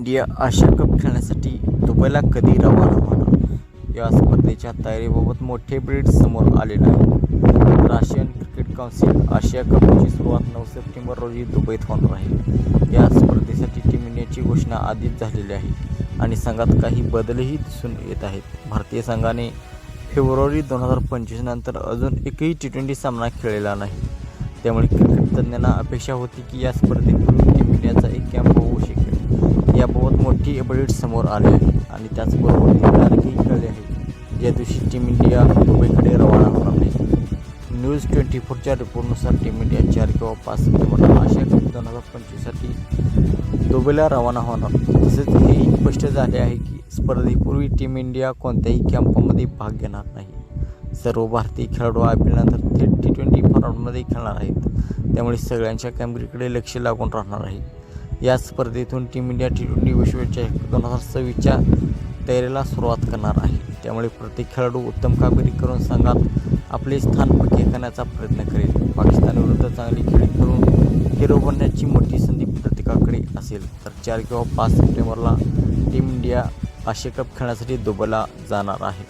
India आशिया cup खेळण्यासाठी दुबईला कधी रवाना होणार? या स्पर्धेच्या तयारीबाबत मोठे ब्रीड समोर आलेलं आहे आशियन क्रिकेट काउन्सिल आशिया कपची सुरुवात नऊ सप्टेंबर रोजी दुबईत होणार आहे. या स्पर्धेसाठी टीम इंडियाची घोषणा आधीच झालेली आहे आणि संघात काही बदलही दिसून येत आहेत. भारतीय संघाने फेब्रुवारी दोन हजार पंचवीस नंतर अजून एकही टी ट्वेंटी सामना खेळलेला नाही. त्यामुळे क्रिकेट तज्ज्ञांना अपेक्षा होती की या स्पर्धेपूर्वी टीम इंडियाचा याबाबत मोठी अपडेट समोर आले आहे. आणि त्याचबरोबर ती तारीखही कळली आहे. ज्या दिवशी टीम इंडिया दुबईकडे रवाना होणार आहे. न्यूज ट्वेंटी फोरच्या रिपोर्टनुसार टीम इंडिया चार किंवा पाच सप्टेंबरला आशिया कप दोन हजार पंचवीससाठी दुबईला रवाना होणार. तसेच हे स्पष्ट झाले आहे की स्पर्धेपूर्वी टीम इंडिया कोणत्याही कॅम्पमध्ये भाग घेणार नाही. सर्व भारतीय खेळाडू आय पी एलनंतर थेट टी ट्वेंटी फॉर्मॅटमध्ये खेळणार आहेत. त्यामुळे सगळ्यांच्या कामगिरीकडे लक्ष लागून राहणार आहे. या स्पर्धेतून टीम इंडिया टी ट्वेंटी विश्वचषक दोन हजार सव्वीसच्या तयारीला सुरुवात करणार आहे. त्यामुळे प्रत्येक खेळाडू उत्तम कामगिरी करून संघात आपले स्थान पक्के करण्याचा प्रयत्न करेल. पाकिस्तानविरुद्ध चांगली खेळी करून हिरो बनण्याची मोठी संधी प्रत्येकाकडे असेल तर चार किंवा पाच सप्टेंबरला टीम इंडिया आशिया कप खेळण्यासाठी दुबईला जाणार आहे.